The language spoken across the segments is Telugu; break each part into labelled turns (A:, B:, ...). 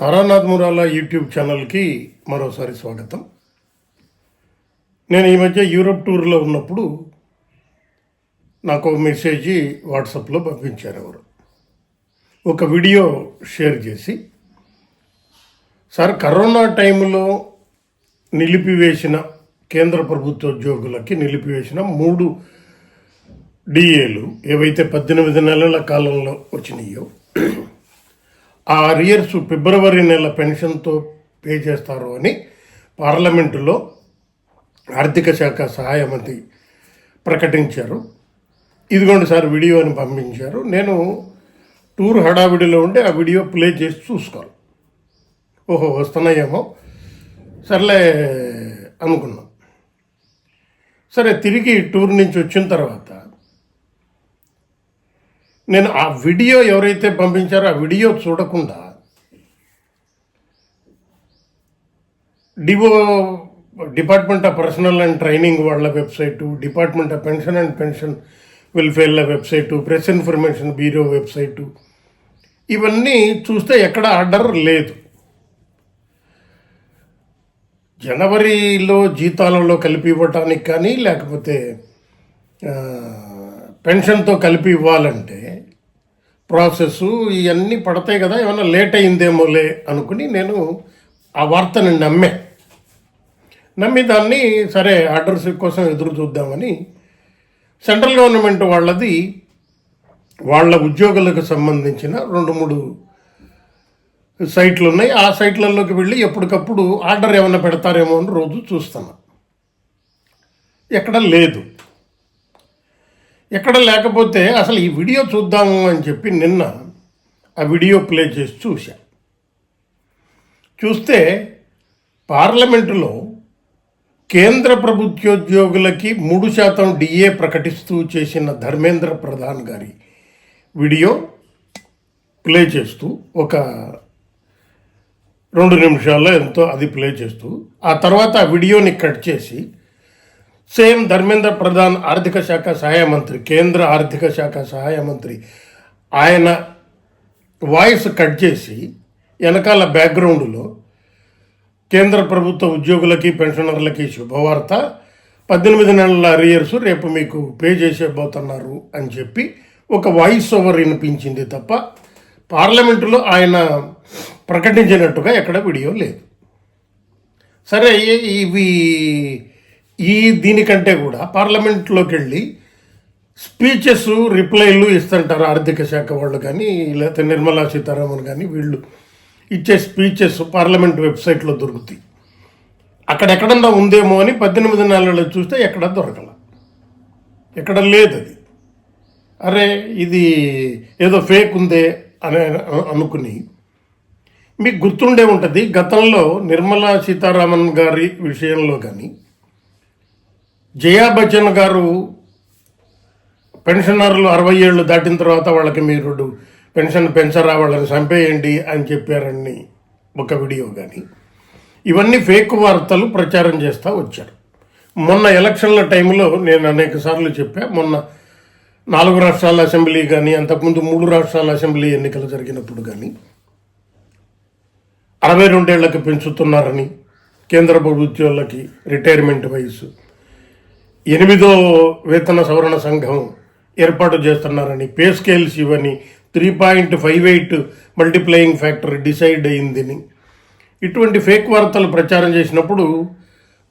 A: తారానాథ్ మురాల యూట్యూబ్ ఛానల్కి మరోసారి స్వాగతం. నేను ఈ మధ్య యూరోప్ టూర్లో ఉన్నప్పుడు నాకు ఒక మెసేజ్ వాట్సాప్లో పంపించారు ఎవరు. ఒక వీడియో షేర్ చేసి సార్ కరోనా టైంలో నిలిపివేసిన కేంద్ర ప్రభుత్వ ఉద్యోగులకి నిలిపివేసిన మూడు డిఏలు ఏవైతే పద్దెనిమిది నెలల కాలంలో వచ్చినాయో ఆ అరియర్స్ ఫిబ్రవరి నెల పెన్షన్తో పే చేస్తారు అని పార్లమెంటులో ఆర్థిక శాఖ సహాయ మంత్రి ప్రకటించారు. ఇదిగోండి సార్ వీడియో అని పంపించారు. నేను టూర్ హడావిడిలో ఉంటే ఆ వీడియో ప్లే చేసి చూసుకోవాలి. ఓహో వస్తున్నాయేమో. సర్లే అనుకున్నాం. సరే తిరిగి టూర్ నుంచి వచ్చిన తర్వాత నేను ఆ వీడియో ఎవరైతే పంపించారో ఆ వీడియో చూడకుండా డివో department of personnel and training వాళ్ళ website department of pension and pension వెల్ఫేర్ల website press information bureau website ఇవన్నీ చూస్తే ఎక్కడ ఆర్డర్ లేదు. జనవరిలో జీతాలలో కలిపి ఇవ్వటానికి కానీ లేకపోతే పెన్షన్తో కలిపి ఇవ్వాలంటే ప్రాసెస్ ఇవన్నీ పడతాయి కదా ఏమైనా లేట్ అయిందేమోలే అనుకుని నేను ఆ వార్తని నమ్మే. నమ్మి దాన్ని సరే ఆర్డర్స్ కోసం ఎదురు చూద్దామని సెంట్రల్ గవర్నమెంట్ వాళ్ళది వాళ్ళ ఉద్యోగులకు సంబంధించిన రెండు మూడు సైట్లు ఉన్నాయి ఆ సైట్లలోకి వెళ్ళి ఎప్పటికప్పుడు ఆర్డర్ ఏమైనా పెడతారేమో అని రోజు చూస్తాను. ఎక్కడ లేదు. ఎక్కడ లేకపోతే అసలు ఈ వీడియో చూద్దాము అని చెప్పి నిన్న ఆ వీడియో ప్లే చేసి చూశా. చూస్తే పార్లమెంటులో కేంద్ర ప్రభుత్వోద్యోగులకి మూడు శాతం డిఏ ప్రకటిస్తూ చేసిన ధర్మేంద్ర ప్రధాన్ గారి వీడియో ప్లే చేస్తూ ఒక రెండు నిమిషాల్లో ఎంతో అది ప్లే చేస్తూ ఆ తర్వాత ఆ వీడియోని కట్ చేసి సీఎం ధర్మేంద్ర ప్రధాన్ ఆర్థిక శాఖ సహాయ మంత్రి కేంద్ర ఆర్థిక శాఖ సహాయ మంత్రి ఆయన వాయిస్ కట్ చేసి వెనకాల బ్యాక్గ్రౌండ్లో కేంద్ర ప్రభుత్వ ఉద్యోగులకి పెన్షనర్లకి శుభవార్త. పద్దెనిమిది నెలల అరియర్స్ రేపు మీకు పే చేసేబోతున్నారు అని చెప్పి ఒక వాయిస్ ఓవర్ వినిపించింది తప్ప పార్లమెంటులో ఆయన ప్రకటించినట్టుగా ఎక్కడ వీడియో లేదు. సరే ఇవి ఈ దీనికంటే కూడా పార్లమెంట్లోకి వెళ్ళి స్పీచెస్ రిప్లైలు ఇస్తుంటారు ఆర్థిక శాఖ వాళ్ళు కానీ లేకపోతే నిర్మలా సీతారామన్ కానీ వీళ్ళు ఇచ్చే స్పీచెస్ పార్లమెంట్ వెబ్సైట్లో దొరుకుతాయి. అక్కడెక్కడన్నా ఉందేమో అని పద్దెనిమిది నెలల్లో చూస్తే ఎక్కడ దొరకల. ఎక్కడ లేదు అది. అరే ఇది ఏదో ఫేక్ ఉందే అని అనుకుని మీకు గుర్తుండే ఉంటుంది గతంలో నిర్మలా సీతారామన్ గారి విషయంలో కానీ జయా బచ్చన్ గారు పెన్షనర్లు అరవై ఏళ్ళు దాటిన తర్వాత వాళ్ళకి మీరు పెన్షన్ పెంచరా వాళ్ళని చంపేయండి అని చెప్పారని ఒక వీడియో కానీ ఇవన్నీ ఫేక్ వార్తలు ప్రచారం చేస్తూ వచ్చారు. మొన్న ఎలక్షన్ల టైంలో నేను అనేక సార్లు చెప్పా మొన్న నాలుగు రాష్ట్రాల అసెంబ్లీ కానీ అంతకుముందు మూడు రాష్ట్రాల అసెంబ్లీ ఎన్నికలు జరిగినప్పుడు కానీ అరవై రెండేళ్ళకు పెంచుతున్నారని కేంద్ర ప్రభుత్వాలకి రిటైర్మెంట్ వయసు ఎనిమిదో వేతన సవరణ సంఘం ఏర్పాటు చేస్తున్నారని పే స్కేల్స్ ఇవని three point five eight multiplying factor decide అయిందని. ఇటువంటి ఫేక్ వార్తలు ప్రచారం చేసినప్పుడు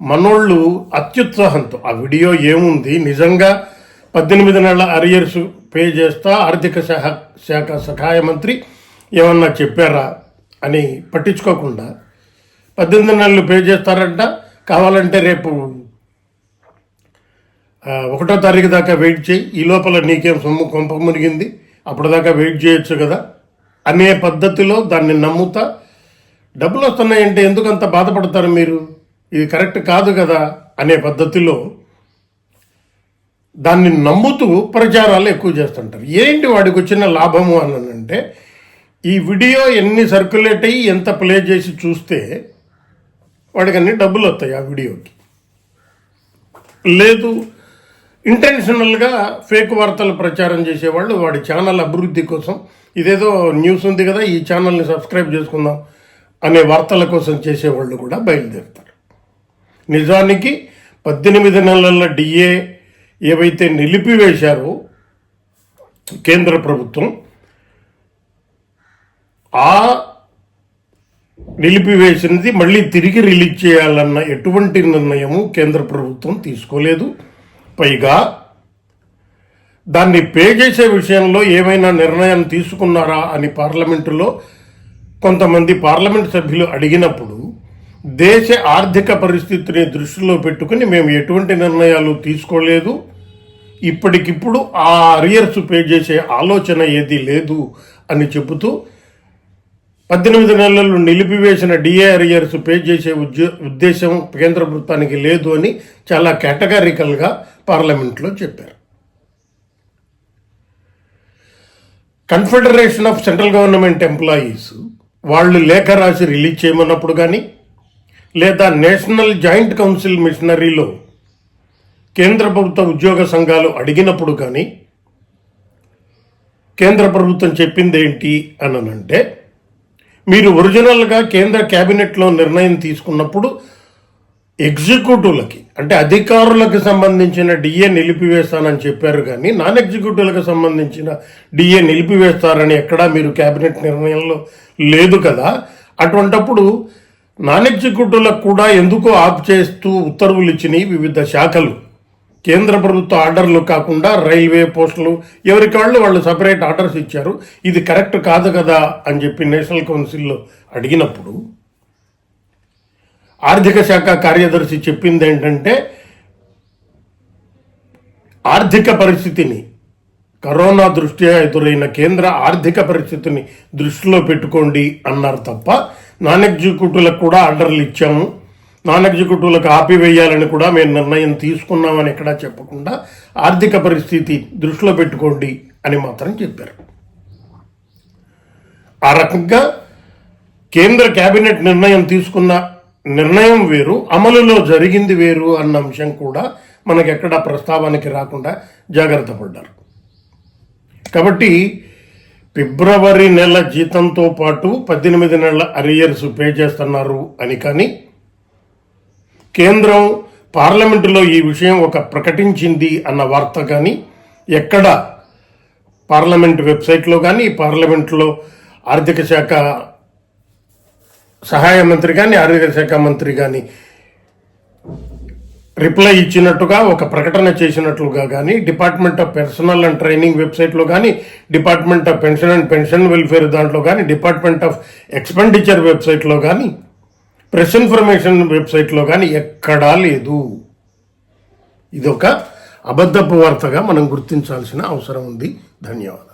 A: మనోళ్ళు అత్యుత్సాహంతో ఆ వీడియో ఏముంది? నిజంగా పద్దెనిమిది నెలల అరియర్స్ పే చేస్తా ఆర్థిక శాఖ శాఖ సహాయ మంత్రి ఏమన్నా చెప్పారా? అని పట్టించుకోకుండా పద్దెనిమిది నెలలు పే చేస్తారంట కావాలంటే రేపు ఒకటో తారీఖు దాకా వెయిట్ చేయి. ఈ లోపల నీకేం సొమ్ము కొంప మునిగింది. అప్పటిదాకా వెయిట్ చేయొచ్చు కదా. అనే పద్ధతిలో దాన్ని నమ్ముతా. డబ్బులు వస్తున్నాయంటే ఎందుకు అంత బాధపడతారు మీరు? ఇది కరెక్ట్ కాదు కదా అనే పద్ధతిలో దాన్ని నమ్ముతూ ప్రచారాలు ఎక్కువ చేస్తుంటారు. ఏంటి వాడికి వచ్చిన లాభము అని అంటే ఈ వీడియో ఎన్ని సర్క్యులేట్ అయ్యి ఎంత ప్లే చేసి చూస్తే వాడికి అన్ని డబ్బులు వస్తాయి ఆ వీడియోకి. లేదు ఇంటెన్షనల్గా ఫేక్ వార్తలు ప్రచారం చేసేవాళ్ళు వాడి ఛానల్ అభివృద్ధి కోసం. ఇదేదో న్యూస్ ఉంది కదా ఈ ఛానల్ని సబ్స్క్రైబ్ చేసుకుందాం అనే వార్తల కోసం చేసేవాళ్ళు కూడా బయలుదేరుతారు. నిజానికి పద్దెనిమిది నెలల డిఏ ఏవైతే నిలిపివేశారో కేంద్ర ప్రభుత్వం ఆ నిలిపివేసినది మళ్ళీ తిరిగి రిలీజ్ చేయాలన్న ఎటువంటి నిర్ణయము కేంద్ర ప్రభుత్వం తీసుకోలేదు. పైగా దాన్ని పే చేసే విషయంలో ఏమైనా నిర్ణయం తీసుకున్నారా అని పార్లమెంటులో కొంతమంది పార్లమెంట్ సభ్యులు అడిగినప్పుడు దేశ ఆర్థిక పరిస్థితిని దృష్టిలో పెట్టుకుని మేము ఎటువంటి నిర్ణయాలు తీసుకోలేదు. ఇప్పటికిప్పుడు ఆ అరియర్స్ పే చేసే ఆలోచన ఏది లేదు అని చెబుతూ పద్దెనిమిది నెలలు నిలిపివేసిన డిఏ పే చేసే ఉద్యో ఉద్దేశం కేంద్ర ప్రభుత్వానికి లేదు అని చాలా కేటగారికల్గా పార్లమెంట్లో చెప్పారు. Confederation of central government employees వాళ్ళు లేఖ రాసి రిలీజ్ చేయమన్నప్పుడు కానీ లేదా నేషనల్ జాయింట్ కౌన్సిల్ మిషనరీలో కేంద్ర ప్రభుత్వ ఉద్యోగ సంఘాలు అడిగినప్పుడు కానీ కేంద్ర ప్రభుత్వం చెప్పింది ఏంటి అనంటే మీరు ఒరిజినల్గా కేంద్ర క్యాబినెట్లో నిర్ణయం తీసుకున్నప్పుడు ఎగ్జిక్యూటివ్లకి అంటే అధికారులకు సంబంధించిన డిఏ నిలిపివేస్తానని చెప్పారు కానీ నాన్ ఎగ్జిక్యూటివ్లకు సంబంధించిన డిఏ నిలిపివేస్తారని ఎక్కడా మీరు క్యాబినెట్ నిర్ణయంలో లేదు కదా. అటువంటప్పుడు నాన్ ఎగ్జిక్యూటివ్లకు కూడా ఎందుకో ఆప్ చేస్తూ ఉత్తర్వులు ఇచ్చినాయి వివిధ శాఖలు? కేంద్ర ప్రభుత్వ ఆర్డర్లు కాకుండా రైల్వే పోస్టులు ఎవరికి వాళ్ళు వాళ్ళు సపరేట్ ఆర్డర్స్ ఇచ్చారు. ఇది కరెక్ట్ కాదు కదా అని చెప్పి నేషనల్ కౌన్సిల్లో అడిగినప్పుడు ఆర్థిక శాఖ కార్యదర్శి చెప్పింది ఏంటంటే ఆర్థిక పరిస్థితిని కరోనా దృష్ట్యా ఎదురైన కేంద్ర ఆర్థిక పరిస్థితిని దృష్టిలో పెట్టుకోండి అన్నారు తప్ప నాన్ ఎగ్జిక్యూటివ్లకు కూడా ఆర్డర్లు ఇచ్చాము. నాన్ ఎగ్జిక్యూటివ్లకు ఆపివేయాలని కూడా మేము నిర్ణయం తీసుకున్నామని ఎక్కడా చెప్పకుండా ఆర్థిక పరిస్థితి దృష్టిలో పెట్టుకోండి అని మాత్రం చెప్పారు. ఆ రకంగా కేంద్ర కేబినెట్ నిర్ణయం తీసుకున్న నిర్ణయం వేరు అమలులో జరిగింది వేరు అన్న అంశం కూడా మనకి ఎక్కడ ప్రస్తావానికి రాకుండా జాగ్రత్త పడ్డారు. కాబట్టి ఫిబ్రవరి నెల జీతంతో పాటు పద్దెనిమిది నెలల అరియర్స్ పే చేస్తున్నారు అని కానీ కేంద్రం పార్లమెంటులో ఈ విషయం ఒక ప్రకటించింది అన్న వార్త కానీ ఎక్కడ? పార్లమెంట్ వెబ్సైట్లో కానీ పార్లమెంట్లో ఆర్థిక శాఖ సహాయ మంత్రి కానీ ఆర్థిక శాఖ మంత్రి కానీ రిప్లై ఇచ్చినట్టుగా ఒక ప్రకటన చేసినట్లుగా కానీ department of personnel and training వెబ్సైట్లో కానీ department of pension and pension welfare దాంట్లో కానీ డిపార్ట్మెంట్ ఆఫ్ ఎక్స్పెండిచర్ వెబ్సైట్లో కానీ ప్రెస్ ఇన్ఫర్మేషన్ వెబ్సైట్లో కానీ ఎక్కడా లేదు. ఇదొక అబద్ధపు వార్తగా మనం గుర్తించాల్సిన అవసరం ఉంది. ధన్యవాదాలు.